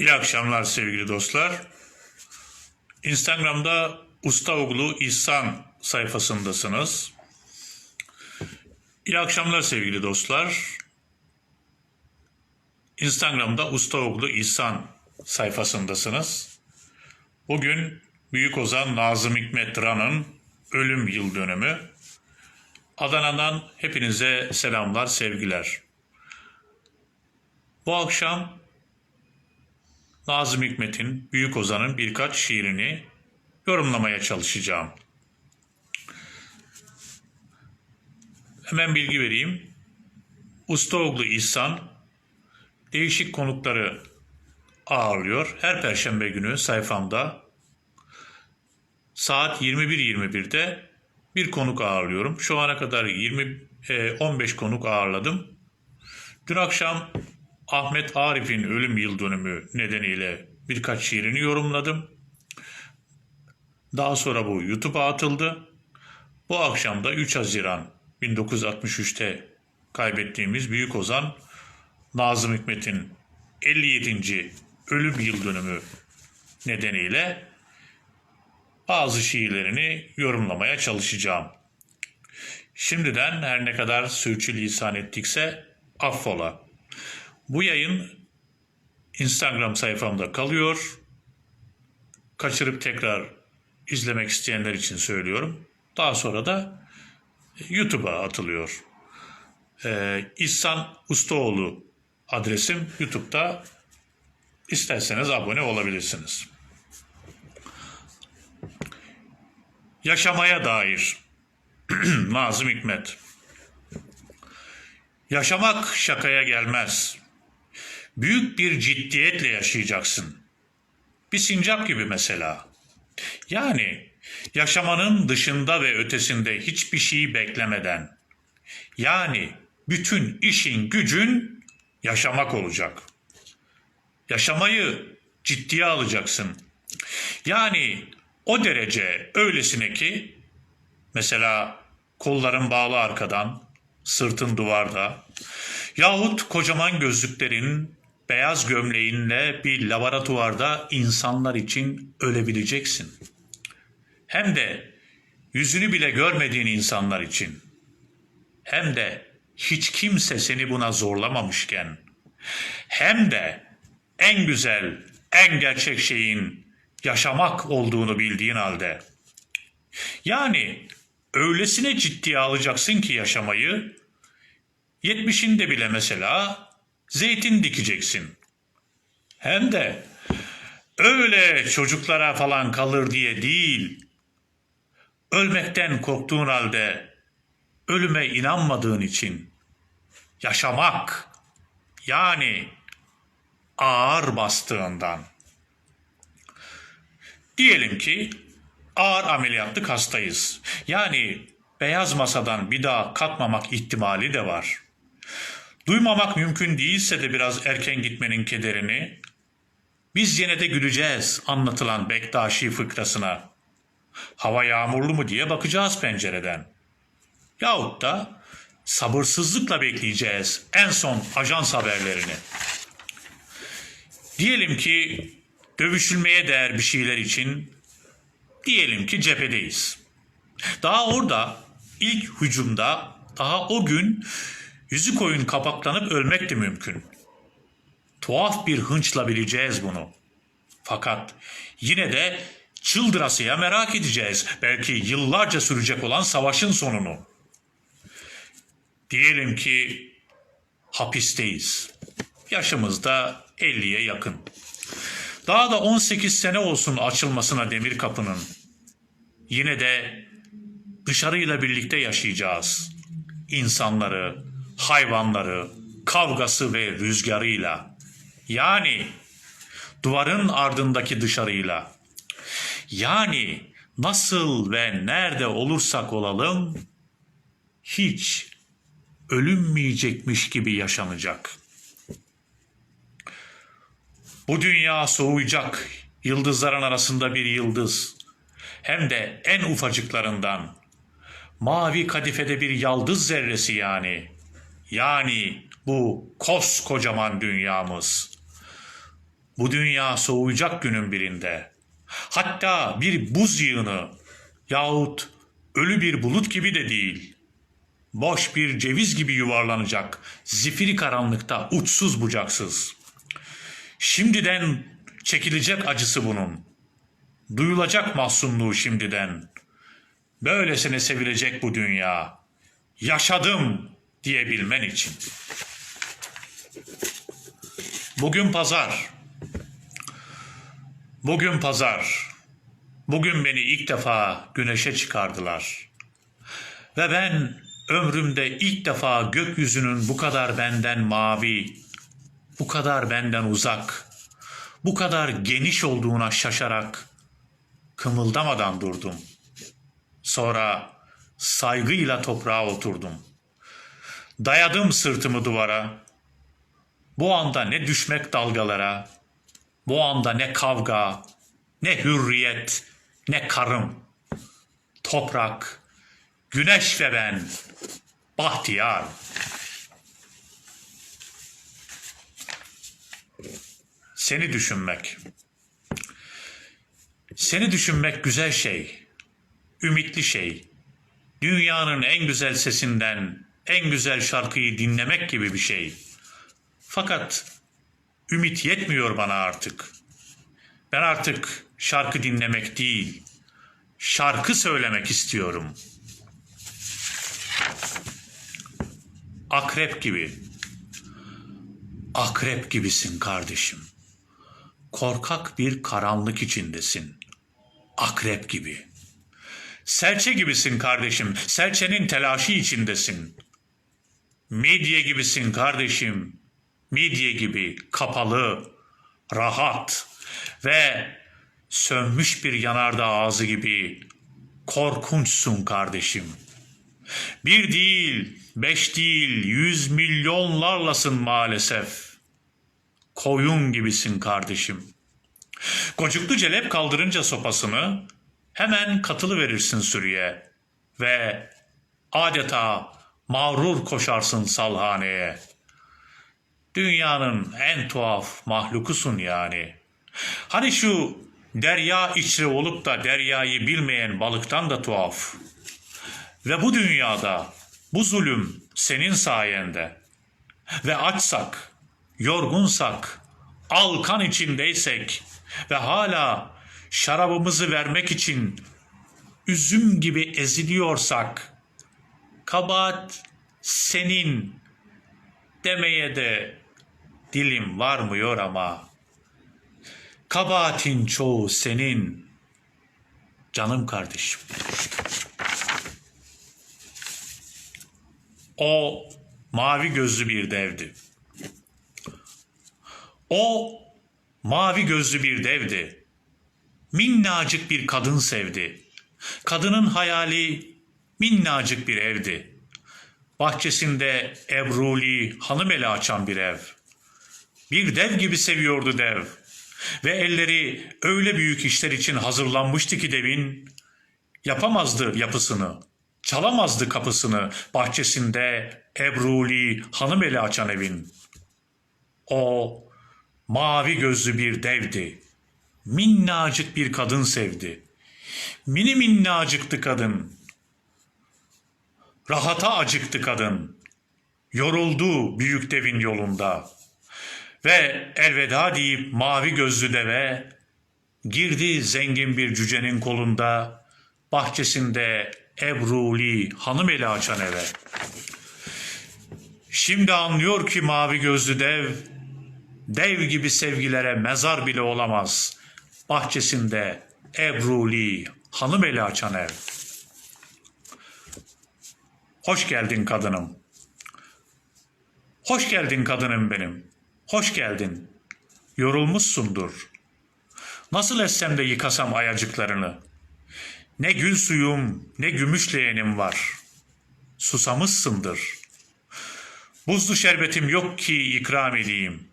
İyi akşamlar sevgili dostlar. Instagram'da Ustaoğlu İhsan sayfasındasınız. İyi akşamlar sevgili dostlar. Instagram'da Ustaoğlu İhsan sayfasındasınız. Bugün Büyük Ozan Nazım Hikmet Ran'ın ölüm yıl dönümü. Adana'dan hepinize selamlar, sevgiler. Bu akşam Nazım Hikmet'in, Büyük Ozan'ın birkaç şiirini yorumlamaya çalışacağım. Hemen bilgi vereyim. Ustaoğlu İhsan değişik konukları ağırlıyor. Her perşembe günü sayfamda saat 21.21'de bir konuk ağırlıyorum. Şu ana kadar 20 e, 15 konuk ağırladım. Dün akşam Ahmet Arif'in ölüm yıl dönümü nedeniyle birkaç şiirini yorumladım. Daha sonra bu YouTube'a atıldı. Bu akşam da 3 Haziran 1963'te kaybettiğimiz Büyük Ozan Nazım Hikmet'in 57. ölüm yıl dönümü nedeniyle bazı şiirlerini yorumlamaya çalışacağım. Şimdiden her ne kadar sürçülisan ettikse affola. Bu yayın Instagram sayfamda kalıyor. Kaçırıp tekrar izlemek isteyenler için söylüyorum. Daha sonra da YouTube'a atılıyor. Ee, İhsan Ustaoğlu adresim YouTube'da isterseniz abone olabilirsiniz. Yaşamaya dair Nazım Hikmet Yaşamak şakaya gelmez. Büyük bir ciddiyetle yaşayacaksın. Bir sincap gibi mesela. Yani yaşamanın dışında ve ötesinde hiçbir şeyi beklemeden. Yani bütün işin gücün yaşamak olacak. Yaşamayı ciddiye alacaksın. Yani o derece öylesine ki mesela kolların bağlı arkadan, sırtın duvarda yahut kocaman gözlüklerin beyaz gömleğinle bir laboratuvarda insanlar için ölebileceksin. Hem de yüzünü bile görmediğin insanlar için. Hem de hiç kimse seni buna zorlamamışken. Hem de en güzel, en gerçek şeyin yaşamak olduğunu bildiğin halde. Yani öylesine ciddiye alacaksın ki yaşamayı, yetmişinde bile mesela zeytin dikeceksin. Hem de öyle çocuklara falan kalır diye değil, ölmekten korktuğun halde ölüme inanmadığın için yaşamak yani ağır bastığından. Diyelim ki ağır ameliyatlık hastayız. Yani beyaz masadan bir daha kalkmamak ihtimali de var. Duymamak mümkün değilse de biraz erken gitmenin kederini, biz yine de güleceğiz anlatılan Bektaşi fıkrasına. Hava yağmurlu mu diye bakacağız pencereden. Yahut da sabırsızlıkla bekleyeceğiz en son ajans haberlerini. Diyelim ki dövüşülmeye değer bir şeyler için diyelim ki cephedeyiz. Daha orada ilk hücumda daha o gün yüzü koyun kapaklanıp ölmek de mümkün. Tuhaf bir hınçla bileceğiz bunu. Fakat yine de çıldırasıya merak edeceğiz belki yıllarca sürecek olan savaşın sonunu. Diyelim ki hapisteyiz. Yaşımız da 50'ye yakın. Daha da 18 sene olsun açılmasına demir kapının. Yine de dışarıyla birlikte yaşayacağız. İnsanları, hayvanları, kavgası ve rüzgarıyla. Yani duvarın ardındaki dışarıyla. Yani nasıl ve nerede olursak olalım hiç ölünmeyecekmiş gibi yaşanacak. Bu dünya soğuyacak yıldızların arasında bir yıldız. Hem de en ufacıklarından. Mavi kadifede bir yaldız zerresi yani. Yani bu koskocaman dünyamız. Bu dünya soğuyacak günün birinde. Hatta bir buz yığını yahut ölü bir bulut gibi de değil. Boş bir ceviz gibi yuvarlanacak zifiri karanlıkta uçsuz bucaksız. Şimdiden çekilecek acısı bunun. Duyulacak mahzunluğu şimdiden. Böylesine sevilecek bu dünya. Yaşadım diyebilmen için. Bugün pazar. Bugün pazar. Bugün beni ilk defa güneşe çıkardılar. Ve ben ömrümde ilk defa gökyüzünün bu kadar benden mavi, bu kadar benden uzak, bu kadar geniş olduğuna şaşarak kımıldamadan durdum. Sonra saygıyla toprağa oturdum. Dayadım sırtımı duvara. Bu anda ne düşmek dalgalara, bu anda ne kavga, ne hürriyet, ne karım. Toprak, güneş ve ben, bahtiyar. Seni düşünmek. Seni düşünmek güzel şey, ümitli şey. Dünyanın en güzel sesinden en güzel şarkıyı dinlemek gibi bir şey. Fakat ümit yetmiyor bana artık. Ben artık şarkı dinlemek değil, şarkı söylemek istiyorum. Akrep gibi. Akrep gibisin kardeşim. Korkak bir karanlık içindesin. Akrep gibi. Serçe gibisin kardeşim. Serçenin telaşı içindesin. Midye gibisin kardeşim. Midye gibi kapalı, rahat ve sönmüş bir yanardağ ağzı gibi korkunçsun kardeşim. Bir değil, beş değil, yüz milyonlarlasın maalesef. Koyun gibisin kardeşim. Gocuklu celep kaldırınca sopasını hemen katılı verirsin sürüye ve adeta mağrur koşarsın salhaneye. Dünyanın en tuhaf mahlukusun yani. Hani şu derya içri olup da deryayı bilmeyen balıktan da tuhaf. Ve bu dünyada bu zulüm senin sayende. Ve açsak, yorgunsak, alkan içindeysek ve hala şarabımızı vermek için üzüm gibi eziliyorsak, kabahat senin demeye de dilim varmıyor ama kabahatin çoğu senin canım kardeşim. O mavi gözlü bir devdi. O mavi gözlü bir devdi. Minnacık bir kadın sevdi. Kadının hayali minnacık bir evdi. Bahçesinde ebruli hanım eli açan bir ev. Bir dev gibi seviyordu dev. Ve elleri öyle büyük işler için hazırlanmıştı ki devin yapamazdı yapısını. Çalamazdı kapısını bahçesinde ebruli hanım eli açan evin. O mavi gözlü bir devdi. Minnacık bir kadın sevdi. Mini minnacıktı kadın. Rahata acıktı kadın. Yoruldu büyük devin yolunda. Ve elveda deyip mavi gözlü deve girdi zengin bir cücenin kolunda bahçesinde Ebruli hanım eli açan eve. Şimdi anlıyor ki mavi gözlü dev dev gibi sevgilere mezar bile olamaz. Bahçesinde Ebruli hanım eli açan ev. Hoş geldin kadınım. Hoş geldin kadınım benim. Hoş geldin. Yorulmuşsundur. Nasıl etsem de yıkasam ayacıklarını. Ne gül suyum, ne gümüş leğenim var. Susamışsındır. Buzlu şerbetim yok ki ikram edeyim.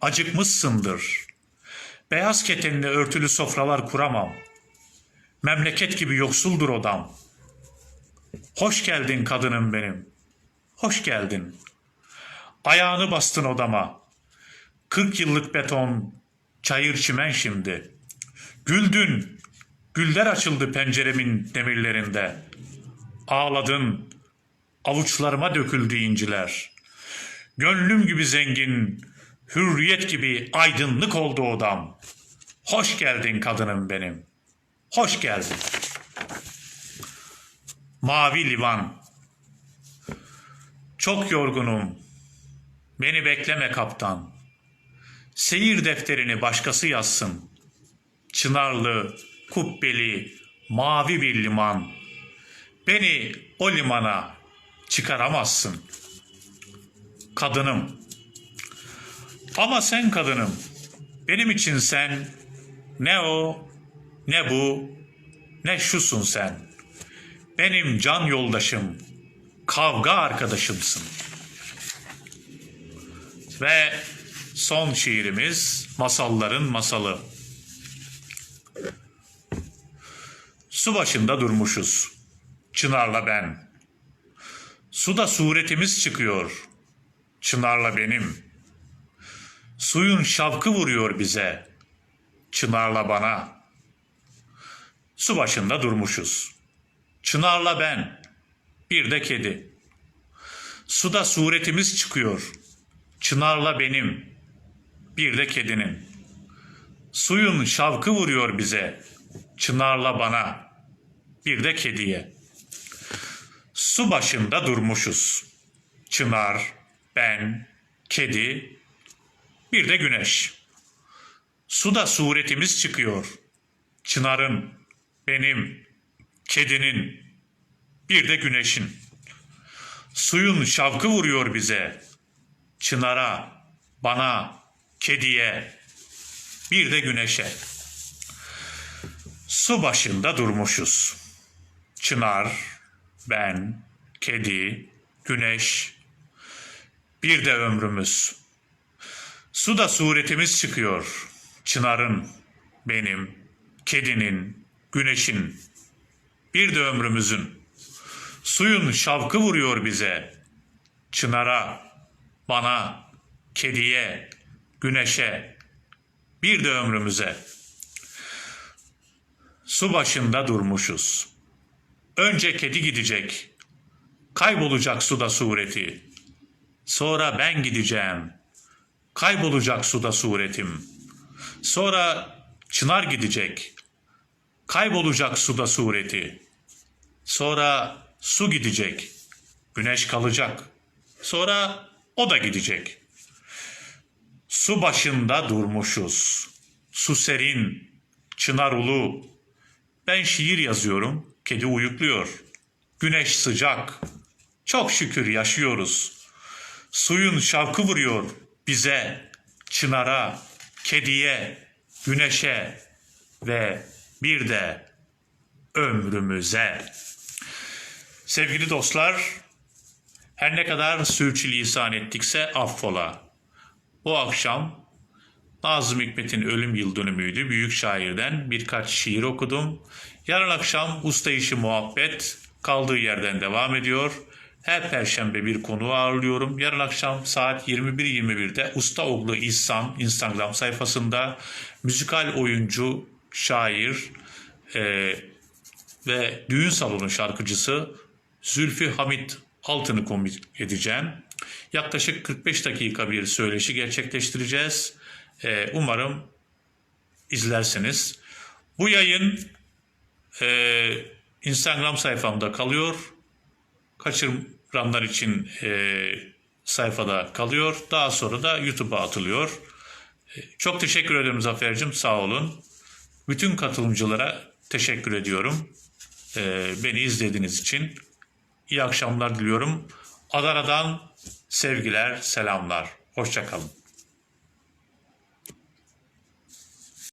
Acıkmışsındır. Beyaz ketenle örtülü sofralar kuramam. Memleket gibi yoksuldur odam. Hoş geldin kadınım benim. Hoş geldin. Ayağını bastın odama. Kırk yıllık beton çayır çimen şimdi. Güldün, güller açıldı penceremin demirlerinde. Ağladın, avuçlarıma döküldü inciler. Gönlüm gibi zengin, hürriyet gibi aydınlık oldu odam. Hoş geldin kadınım benim. Hoş geldin. Mavi liman. Çok yorgunum. Beni bekleme kaptan. Seyir defterini başkası yazsın. Çınarlı, kubbeli, mavi bir liman. Beni o limana çıkaramazsın. Kadınım. Ama sen kadınım. Benim için sen ne o, ne bu, ne şusun sen. Benim can yoldaşım, kavga arkadaşımsın. Ve son şiirimiz masalların masalı. Su başında durmuşuz. Çınarla ben. Suda suretimiz çıkıyor. Çınarla benim. Suyun şavkı vuruyor bize. Çınarla bana. Su başında durmuşuz. Çınarla ben. Bir de kedi. Suda suretimiz çıkıyor. Çınarla benim. Bir de kedinin. Suyun şavkı vuruyor bize. Çınarla bana. Bir de kediye. Su başında durmuşuz. Çınar, ben, kedi, bir de güneş. Suda suretimiz çıkıyor. Çınarın, benim, kedinin, bir de güneşin. Suyun şavkı vuruyor bize. Çınara, bana, kediye, bir de güneşe. Su başında durmuşuz. Çınar, ben, kedi, güneş, bir de ömrümüz. Suda suretimiz çıkıyor. Çınarın, benim, kedinin, güneşin, bir de ömrümüzün. Suyun şavkı vuruyor bize. Çınara, bana, kediye, güneşe, bir de ömrümüze. Su başında durmuşuz. Önce kedi gidecek. Kaybolacak suda sureti. Sonra ben gideceğim. Kaybolacak suda suretim. Sonra çınar gidecek. Kaybolacak suda sureti. Sonra su gidecek. Güneş kalacak. Sonra o da gidecek. Su başında durmuşuz. Su serin, çınar ulu. Ben şiir yazıyorum, kedi uyukluyor. Güneş sıcak. Çok şükür yaşıyoruz. Suyun şavkı vuruyor bize, çınara, kediye, güneşe ve bir de ömrümüze. Sevgili dostlar, her ne kadar sürçülisan ettikse affola. Bu akşam Nazım Hikmet'in ölüm yıl dönümüydü. Büyük şairden birkaç şiir okudum. Yarın akşam Usta İşi Muhabbet kaldığı yerden devam ediyor. Her perşembe bir konu ağırlıyorum. Yarın akşam saat 21.21'de Ustaoğlu İhsan Instagram sayfasında müzikal oyuncu, şair e, ve düğün salonu şarkıcısı Zülfü Hamit Altın'ı komik edeceğim. Yaklaşık 45 dakika bir söyleşi gerçekleştireceğiz. Ee, umarım izlersiniz. Bu yayın e, Instagram sayfamda kalıyor. Kaçıranlar için e, sayfada kalıyor. Daha sonra da YouTube'a atılıyor. E, çok teşekkür ederim Zafer'cim sağ olun. Bütün katılımcılara teşekkür ediyorum. E, beni izlediğiniz için. İyi akşamlar diliyorum. Adana'dan sevgiler, selamlar. Hoşçakalın.